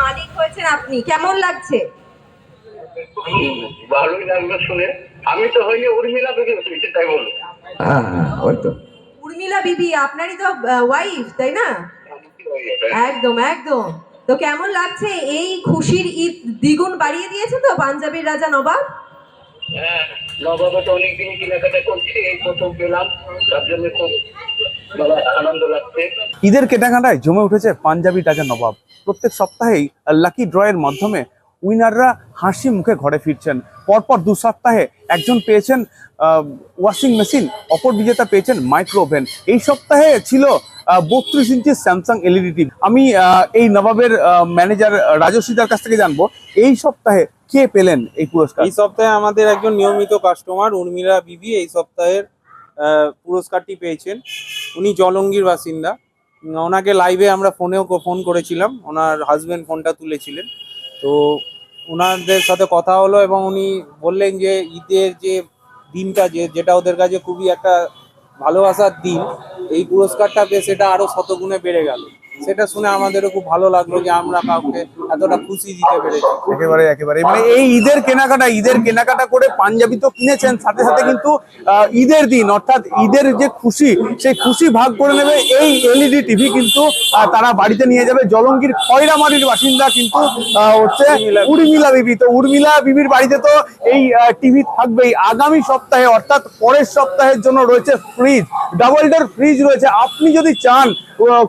মালিক হয়েছেন আপনি। কেমন লাগছে? ভালোই লাগল শুনে। আমি তো উর্মিলা তাই বলো হ্যাঁ ওই তো। উর্মিলা বিবি আপনারই তো ওয়াইফ তাই না? একদম একদম। তো কেমন লাগছে? এই খুশির ঈদ দ্বিগুণ বাড়িয়ে দিয়েছে তো পাঞ্জাবির রাজা নবাব? হ্যাঁ নবাবে তো অনেকদিন কেনাকাটা করছি এই প্রথম পেলাম। তার জন্য খুব আনন্দ লাগছে। ঈদের কেনাকাটায় জমে উঠেছে পাঞ্জাবি রাজা নবাব। প্রত্যেক সপ্তাহেই লাকি ড্রয়ের মাধ্যমে উইনাররা হাসি মুখে ঘরে ফিরছেন। পরপর দু সপ্তাহে একজন পেয়েছেন ওয়াশিং মেশিন অপর বিজেতা পেয়েছেন মাইক্রো ওভেন এই সপ্তাহে ছিল বত্রিশ ইঞ্চি স্যামসাং এলইডি টিভি। আমি এই নবাবের ম্যানেজার রাজস্বীদার কাছ থেকে জানব এই সপ্তাহে কে পেলেন এই পুরস্কার? এই সপ্তাহে আমাদের একজন নিয়মিত কাস্টমার উর্মিলা বিবি এই সপ্তাহের পুরস্কারটি পেয়েছেন। উনি জলঙ্গির বাসিন্দা। ওনাকে লাইভে আমরা ফোনেও ফোন করেছিলাম। ওনার হাজব্যান্ড ফোনটা তুলেছিলেন। তো ওনাদের সাথে কথা হলো এবং উনি বললেন যে, ঈদের যে দিনটা যে, যেটা ওদের কাছে খুবই একটা ভালোবাসার দিন, এই পুরস্কারটা পেয়ে সেটা আরও শতগুণে বেড়ে গেল। সেটা শুনে আমাদেরও খুব ভালো লাগল যে আমরা কাউকে এতটা খুশি দিতে পেরেছি। একেবারে একেবারে। মানে এই ঈদের কেনাকাটা ঈদের কেনাকাটা করে পাঞ্জাবি তো কিনেছেন সাথে সাথে কিন্তু ঈদের দিন অর্থাৎ ঈদের যে খুশি সেই খুশি ভাগ করে নেবে এই এলইডি টিভি কিন্তু তারা বাড়িতে নিয়ে যাবে। জলঙ্গির খয়রামারির বাসিন্দা কিন্তু হচ্ছে উর্মিলা বিবি। তো উর্মিলা বিবির বাড়িতে তো এই টিভি থাকবেই। আগামী সপ্তাহে অর্থাৎ পরের সপ্তাহের জন্য রয়েছে ফ্রিজ। ডাবল ডোর ফ্রিজ রয়েছে। আপনি যদি চান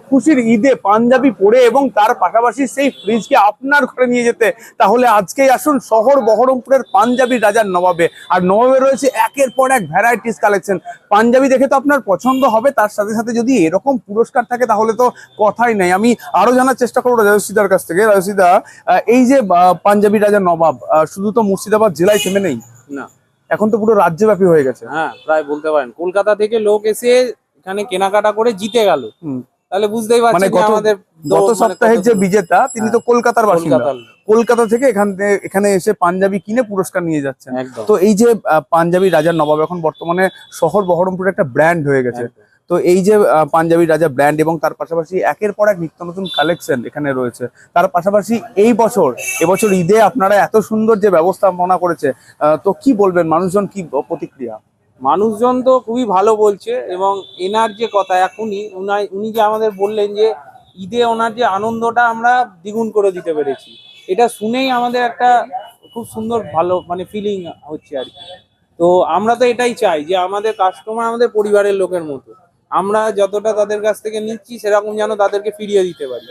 খুশির ঈদে পাঞ্জাবি পরে এবং তার পাশাপাশি সেই ফ্রিজকে আপনার ঘরে নিয়ে যেতে, তাহলে আজকেই আসুন শহর বহরমপুরের পাঞ্জাবি রাজার নবাবে। আর নবাবে রয়েছে একের পর এক ভ্যারাইটিস কালেকশন পাঞ্জাবি দেখে তো আপনার পছন্দ হবে, তার সাথে সাথে যদি এরকম পুরস্কার থাকে, তাহলে তো কথাই নেই। আমি আরও জানার চেষ্টা করব রাজস্বীদার কাছ থেকে। রাজস্বীদা এই যে পাঞ্জাবি রাজার নবাব শুধু তো মুর্শিদাবাদ জেলায় থেমে নেই? না। এখন তো পুরো রাজ্যব্যাপী হয়ে গেছে। হ্যাঁ প্রায় বলতে পারেন। কলকাতা থেকে লোক এসে এখানে কেনাকাটা করে জিতে গেল। তাহলে বুঝতেই মানে পারছেন যে আমাদের গত মানে সপ্তাহের যে বিজেতা তিনি তো কলকাতার বাসিন্দা। কলকাতা থেকে এখান থেকে এখানে এসে পাঞ্জাবি কিনে পুরস্কার নিয়ে যাচ্ছেন। তো এই যে পাঞ্জাবি রাজার নবাব এখন বর্তমানে শহর বহরমপুরে একটা ব্র্যান্ড হয়ে গেছে। তো এই যে পাঞ্জাবি রাজা ব্র্যান্ড এবং তার পাশাপাশি একের পর এক নিত্য নতুন কালেকশন এখানে রয়েছে। তার পাশাপাশি এই বছর, এবছর ঈদে আপনারা এত সুন্দর যে ব্যবস্থাপনা করেছে তো কি বলবেন? মানুষজন কি প্রতিক্রিয়া? মানুষজন তো খুবই ভালো বলছে এবং এনার যে কথা এখনই উনি যে আমাদের বললেন যে ঈদে ওনার যে আনন্দটা আমরা দ্বিগুণ করে দিতে পেরেছি। এটা শুনেই আমাদের একটা খুব সুন্দর ভালো মানে ফিলিং হচ্ছে আর কি। তো আমরা তো এটাই চাই যে আমাদের কাস্টমার আমাদের পরিবারের লোকের মতো। আমরা যতটা তাদের কাছ থেকে নিচ্ছি সেরকম যেন তাদেরকে ফিরিয়ে দিতে পারি।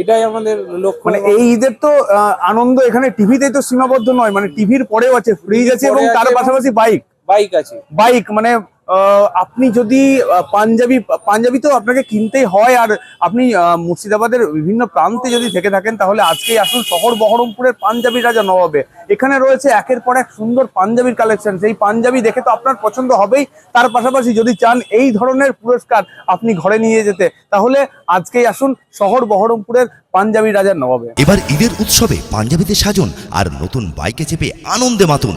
এটাই আমাদের লক্ষ্য। মানে এই ঈদের তো আহ, আনন্দ এখানে টিভিতে তো সীমাবদ্ধ নয় মানে টিভির পরেও আছে ফ্রিজ আছে এবং তার পাশাপাশি বাইক বাইক আছে। বাইক মানে আপনি যদি পাঞ্জাবি পাঞ্জাবি তো আপনাকে কিনতেই হয়, আর আপনি মুর্শিদাবাদের বিভিন্ন প্রান্তে যদি থেকে থাকেন, তাহলে আজকেই আসুন শহর বহরমপুরের পাঞ্জাবি রাজা নবাবে। এখানে রয়েছে একের পর এক সুন্দর পাঞ্জাবির কালেকশন সেই পাঞ্জাবি দেখে তো আপনার পছন্দ হবেই। তার পাশাপাশি যদি চান এই ধরনের পুরস্কার আপনি ঘরে নিয়ে যেতে, তাহলে আজকেই আসুন শহর বহরমপুরের পাঞ্জাবি রাজার নবাবে। এবার ঈদের উৎসবে পাঞ্জাবিতে সাজুন আর নতুন বাইকে চেপে আনন্দে মাতুন।